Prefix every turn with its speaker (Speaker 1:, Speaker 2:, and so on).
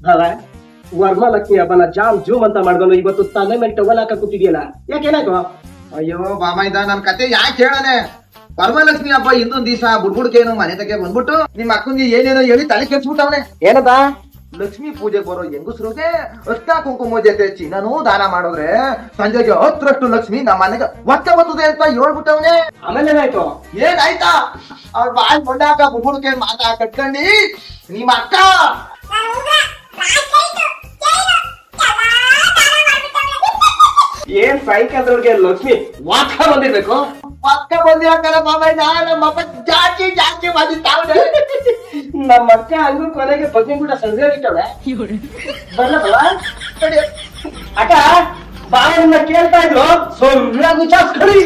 Speaker 1: ಭಾವ ವರ್ಮಲಕ್ಷ್ಮಿ ಹಬ್ಬನ jam zoom ಅಂತ ಮಾಡ್ಕೊಂಡು ಇವತ್ತು ತಲೆ ಮೇಲೆ ಟವಲ್ ಹಾಕ ಕೂತಿದ್ಯಲ್ಲ ಯಾಕೇನಾಯ್ತು
Speaker 2: ಅಯ್ಯೋ ಬಾಮ ಇದ ನನ್ ಕತೆ ಯಾಕೆ ಹೇಳನೆ ವರ್ಮಲಕ್ಷ್ಮಿ ಹಬ್ಬ ಇನ್ನೊಂದ್ ದಿವಸ ಬುಡ್ಬುಡ್ಕೇನು ಮನೆ ತಗೆ ಬಂದ್ಬಿಟ್ಟು ನಿಮ್ ಅಕ್ಕಂಗೆ ಏನೇನೋ ಹೇಳಿ ತಲೆ ಕೆಡ್ಸ್ಬಿಟ್ಟವನೆ.
Speaker 1: ಏನದ
Speaker 2: ಲಕ್ಷ್ಮಿ ಪೂಜೆ ಬರೋ ಹೆಂಗಸ್ರಿಗೆ ಅಷ್ಟ ಕುಂಕುಮ ಜೊತೆ ಚಿನ್ನನೂ ದಾನ ಮಾಡಿದ್ರೆ ಸಂಜೆಗೆ ಹತ್ತರಷ್ಟು ಲಕ್ಷ್ಮಿ ನಮ್ಮ ಮನೆಗೆ ಒತ್ತ ಬರ್ತದೆ ಅಂತ ಹೇಳ್ಬಿಟ್ಟವನೆ.
Speaker 1: ಆಮೇಲೆ ಏನಾಯ್ತು?
Speaker 2: ಏನಾಯ್ತಾ? ಅವ್ರ ಬಾಯ್ ಮುಂಡಾಕ ಬುಡ್ಬುಡ್ಕೆ ಮಾತಾ ಕಟ್ಕೊಂಡಿ ನಿಮ್ಮ ಅಕ್ಕ!
Speaker 1: ಏನ್ ಸಾಯಂಕಾಲದೊಳಗೆ ಲಕ್ಷ್ಮಿ? ವಾಕ ಬಂದಿರ್ಬೇಕು
Speaker 2: ಪಕ್ಕ ಬಂದಿ ಹಾಕಲ್ಲ ಮಾಮ ನಮ್ಮ ಅಪ್ಪ ಜಾಸ್ತಿ ಜಾಸ್ತಿ ಮಾಡಿದ್ದಾವನೆ
Speaker 1: ನಮ್ಮ ಅಕ್ಕ ಹಂಗು ಕೊನೆಗೆ ಬಗ್ನಿ ಕೂಡ ಸಂಜೆ ಇಟ್ಟವಳೆ ಬರ್ಲತ್ತಲ್ಲ ಅಕ್ಕ ಬಾಯನ್ನ ಕೇಳ್ತಾ ಇದ್ರು. ಸೊಳ್ಳೆ ಗುಚಾಸ್ಕಡಿ